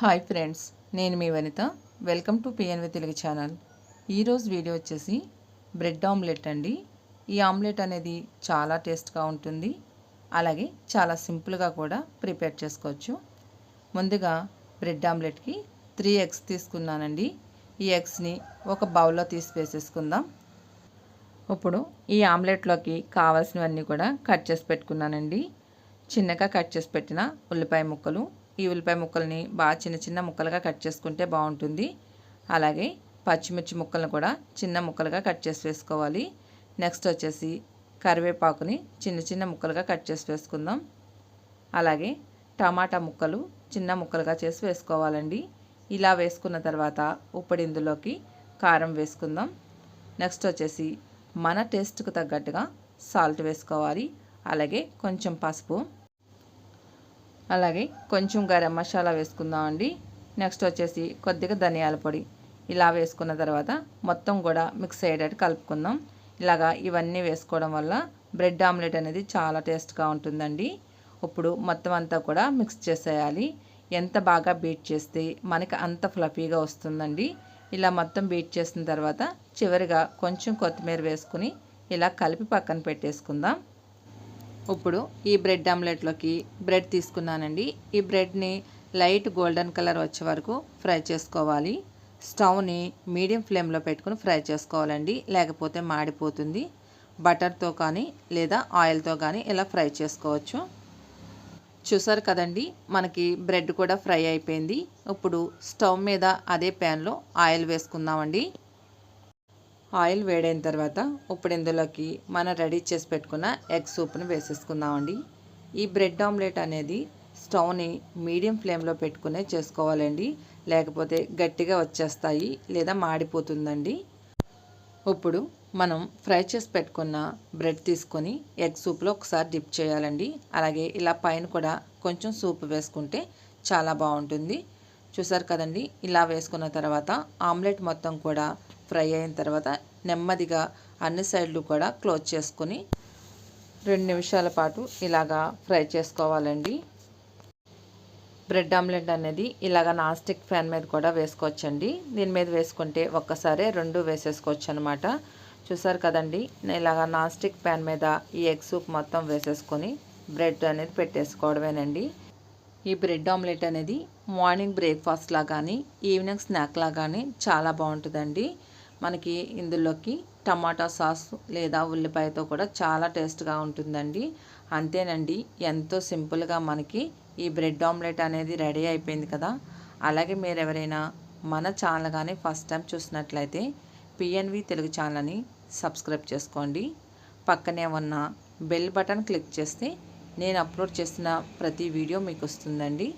Hi friends నేను మీ Vanitha. Welcome to PNV Telugu channel. ఈరోజు video వచ్చేసి బ్రెడ్ ఆమ్లెట్ అండి. ఈ ఆమ్లెట్ అనేది చాలా టేస్ట్గా ఉంటుంది. అలాగే చాలా సింపుల్గా కూడా ప్రిపేర్ చేసుకోవచ్చు. ముందుగా బ్రెడ్ ఆమ్లెట్కి త్రీ ఎగ్స్ తీసుకున్నానండి. ఈ ఎగ్స్ని ఒక బౌల్లో తీసి వేసేసుకుందాం. ఇప్పుడు ఈ ఆమ్లెట్లోకి కావాల్సినవన్నీ కూడా కట్ చేసి పెట్టుకున్నానండి. చిన్నగా కట్ చేసి పెట్టిన ఉల్లిపాయ ముక్కలు ఈ ఉల్లిపాయ ముక్కల్ని బాగా చిన్న చిన్న ముక్కలుగా కట్ చేసుకుంటే బాగుంటుంది. అలాగే పచ్చిమిర్చి ముక్కలను కూడా చిన్న ముక్కలుగా కట్ చేసి వేసుకోవాలి. నెక్స్ట్ వచ్చేసి కరివేపాకుని చిన్న చిన్న ముక్కలుగా కట్ చేసి వేసుకుందాం. అలాగే టమాటా ముక్కలు చిన్న ముక్కలుగా చేసి వేసుకోవాలండి. ఇలా వేసుకున్న తర్వాత ఉప్పుడు ఇందులోకి కారం వేసుకుందాం. నెక్స్ట్ వచ్చేసి మన టేస్ట్కు తగ్గట్టుగా సాల్ట్ వేసుకోవాలి. అలాగే కొంచెం పసుపు అలాగే కొంచెం గరం మసాలా వేసుకుందామండి. నెక్స్ట్ వచ్చేసి కొద్దిగా ధనియాల పొడి. ఇలా వేసుకున్న తర్వాత మొత్తం కూడా మిక్స్ అయ్యేటట్టు కలుపుకుందాం. ఇలాగా ఇవన్నీ వేసుకోవడం వల్ల బ్రెడ్ ఆమ్లెట్ అనేది చాలా టేస్ట్గా ఉంటుందండి. ఇప్పుడు మొత్తం అంతా కూడా మిక్స్ చేసేయాలి. ఎంత బాగా బీట్ చేస్తే మనకి అంత ఫ్లఫీగా వస్తుందండి. ఇలా మొత్తం బీట్ చేసిన తర్వాత చివరిగా కొంచెం కొత్తిమీర వేసుకుని ఇలా కలిపి పక్కన పెట్టేసుకుందాం. ఇప్పుడు ఈ బ్రెడ్ ఆమ్లెట్లోకి బ్రెడ్ తీసుకున్నానండి. ఈ బ్రెడ్ని లైట్ గోల్డెన్ కలర్ వచ్చే వరకు ఫ్రై చేసుకోవాలి. స్టవ్ని మీడియం ఫ్లేమ్లో పెట్టుకుని ఫ్రై చేసుకోవాలండి. లేకపోతే మాడిపోతుంది. బటర్తో కానీ లేదా ఆయిల్తో కానీ ఇలా ఫ్రై చేసుకోవచ్చు. చూసారు కదండి మనకి బ్రెడ్ కూడా ఫ్రై అయిపోయింది. ఇప్పుడు స్టవ్ మీద అదే ప్యాన్లో ఆయిల్ వేసుకుందామండి. ఆయిల్ వేడైన తర్వాత ఇప్పుడు ఇందులోకి మనం రెడీ చేసి పెట్టుకున్న ఎగ్ సూప్ని వేసేసుకుందామండి. ఈ బ్రెడ్ ఆమ్లెట్ అనేది స్టవ్ని మీడియం ఫ్లేమ్లో పెట్టుకునే చేసుకోవాలండి. లేకపోతే గట్టిగా వచ్చేస్తాయి లేదా మాడిపోతుందండి. ఇప్పుడు మనం ఫ్రై చేసి పెట్టుకున్న బ్రెడ్ తీసుకొని ఎగ్ సూప్లో ఒకసారి డిప్ చేయాలండి. అలాగే ఇలా పైన కూడా కొంచెం సూప్ వేసుకుంటే చాలా బాగుంటుంది. చూసారు కదండి ఇలా వేసుకున్న తర్వాత ఆమ్లెట్ మొత్తం కూడా ఫ్రై అయిన తర్వాత నెమ్మదిగా అన్ని సైడ్లు కూడా క్లోజ్ చేసుకొని రెండు నిమిషాల పాటు ఇలాగా ఫ్రై చేసుకోవాలండి. బ్రెడ్ ఆమ్లెట్ అనేది ఇలాగ నాస్టిక్ ఫ్యాన్ మీద కూడా వేసుకోవచ్చండి. దీని మీద వేసుకుంటే ఒక్కసారే రెండు వేసేసుకోవచ్చు అనమాట చూసారు కదండి ఇలాగ నాన్ ప్యాన్ మీద ఈ ఎగ్ సూప్ మొత్తం వేసేసుకొని బ్రెడ్ అనేది పెట్టేసుకోవడమేనండి. ఈ బ్రెడ్ ఆమ్లెట్ అనేది మార్నింగ్ బ్రేక్ఫాస్ట్లా కానీ ఈవినింగ్ స్నాక్లా కానీ చాలా బాగుంటుందండి. మనకి ఇందులోకి టమాటా సాస్ లేదా ఉల్లిపాయతో కూడా చాలా టేస్ట్గా ఉంటుందండి. అంతేనండి ఎంతో సింపుల్గా మనకి ఈ బ్రెడ్ ఆమ్లెట్ అనేది రెడీ అయిపోయింది కదా. అలాగే మీరు ఎవరైనా మన ఛానల్ కానీ ఫస్ట్ టైం చూసినట్లయితే పిఎన్వి తెలుగు ఛానల్ని సబ్స్క్రైబ్ చేసుకోండి. పక్కనే ఉన్న బెల్ బటన్ క్లిక్ చేస్తే నేను అప్లోడ్ చేసిన ప్రతి వీడియో మీకు వస్తుందండి.